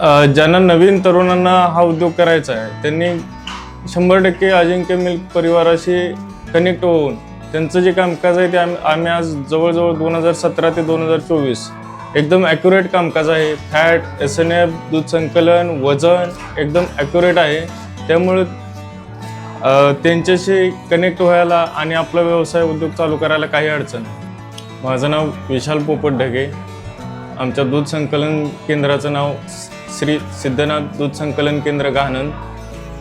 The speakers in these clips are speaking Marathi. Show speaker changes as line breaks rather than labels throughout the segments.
ज्यांना नवीन तरुणांना हा उद्योग करायचा आहे त्यांनी शंभर टक्के अजिंक्य मिल्क परिवाराशी कनेक्ट होऊन त्यांचं जे कामकाज आहे ते आम्ही आम्ही आज जवळजवळ दोन हजार सतरा ते दोन हजार चोवीस एकदम ॲक्युरेट कामकाज आहे. फॅट एस एन एफ दूध संकलन वजन एकदम ॲक्युरेट आहे. त्यामुळे त्यांच्याशी कनेक्ट व्हायला आणि आपला व्यवसाय उद्योग चालू करायला काही अडचण माझं नाव विशाल पोपट ढगे आमच्या दूध संकलन केंद्राचं नाव श्री सिद्धनाथ दूध संकलन केंद्र गहाणन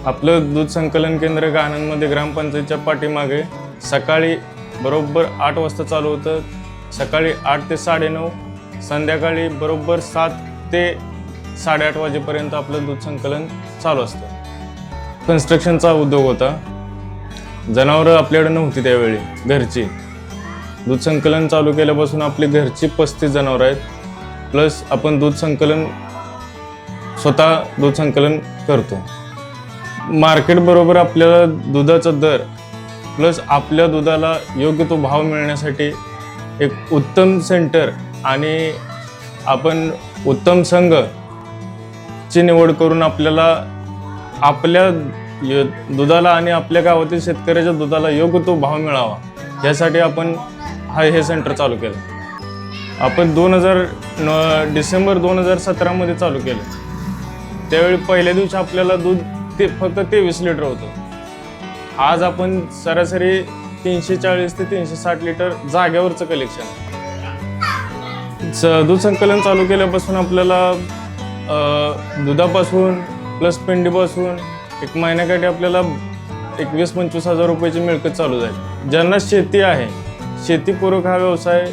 आपलं दूध संकलन केंद्र गहाणनमध्ये ग्रामपंचायतच्या पाठीमागे सकाळी बरोबर आठ वाजता चालू होतं. सकाळी आठ ते साडेनऊ संध्याकाळी बरोबर सात ते साडेआठ वाजेपर्यंत आपलं दूध संकलन चालू असतं. कन्स्ट्रक्शनचा उद्योग होता. जनावरं आपल्याकडे नव्हती त्यावेळी घरची. दूध संकलन चालू केल्यापासून आपली घरची पस्तीस जनावरं आहेत. प्लस आपण दूध संकलन स्वतः दूध संकलन करतो. मार्केटबरोबर आपल्याला दुधाचा दर प्लस आपल्या दुधाला योग्य तो भाव मिळण्यासाठी एक उत्तम सेंटर आणि आपण उत्तम संघ ची निवड करून आपल्याला आपल्या य- दुधाला आणि आपल्या गावातील शेतकऱ्याच्या दुधाला योग्य तो भाव मिळावा यासाठी आपण हा हे सेंटर चालू केलं. आपण दोन हजार न डिसेंबर दोन हजार सतरामध्ये चालू केलं. त्यावेळी पहिल्या दिवशी आपल्याला दूध ते फक्त तेवीस लिटर होतं. आज आपण सरासरी तीनशे चाळीस ते तीनशे साठ लिटर जाग्यावरचं कलेक्शन स- दूध संकलन चालू केल्यापासून आपल्याला दुधापासून प्लस पेंडीपासून एक महिन्याकाठी आपल्याला एकवीस पंचवीस हजार रुपयाची मिळकत चालू जाईल ज्यांना शेती आहे शेतीपूरक हा व्यवसाय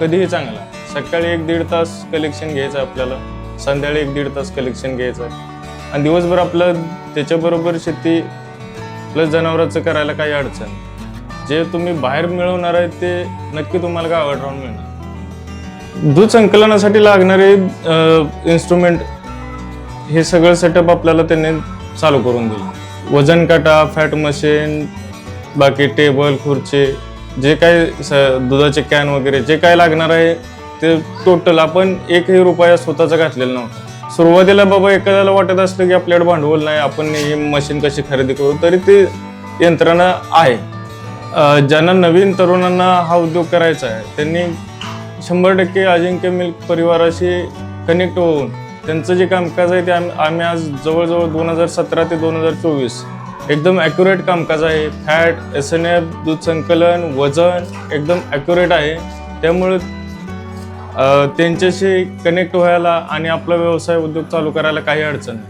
कधीही चांगला. सकाळी एक दीड तास कलेक्शन घ्यायचं आपल्याला. संध्याकाळी एक दीड तास कलेक्शन घ्यायचं. आहे आणि दिवसभर आपलं त्याच्याबरोबर शेती प्लस जनावरांचं करायला काही अडचण. जे तुम्ही बाहेर मिळवणार आहे ते नक्की तुम्हाला गावात राहून मिळणार. दूध संकलनासाठी लागणारे इन्स्ट्रुमेंट हे सगळं सेटअप आपल्याला त्यांनी चालू करून दिलं. वजन काटा फॅट मशीन बाकी टेबल खुर्ची जे काय दुधाचे कॅन वगैरे जे काय लागणार आहे ते टोटल आपण एकही रुपया स्वतःचा घातलेला नव्हता. सुरुवातीला बाबा एखाद्याला वाटत असलं की आपल्याकडे भांडवल नाही आपण ही मशीन कशी खरेदी करू तरी ते यंत्रणा आहे. ज्यांना नवीन तरुणांना हा उद्योग करायचा आहे त्यांनी शंभर टक्के अजिंक्य मिल्क परिवाराशी कनेक्ट होऊन त्यांचं जे कामकाज आहे ते आम्ही आम्ही आज जवळजवळ दोन हजार सतरा ते दोन हजार चोवीस एकदम ॲक्युरेट कामकाज आहे. फॅट एस एन एफ दूध संकलन वजन एकदम ॲक्युरेट आहे. त्यामुळे त्यांच्याशी कनेक्ट व्हायला आणि आपला व्यवसाय उद्योग चालू करायला काही अडचण नाही.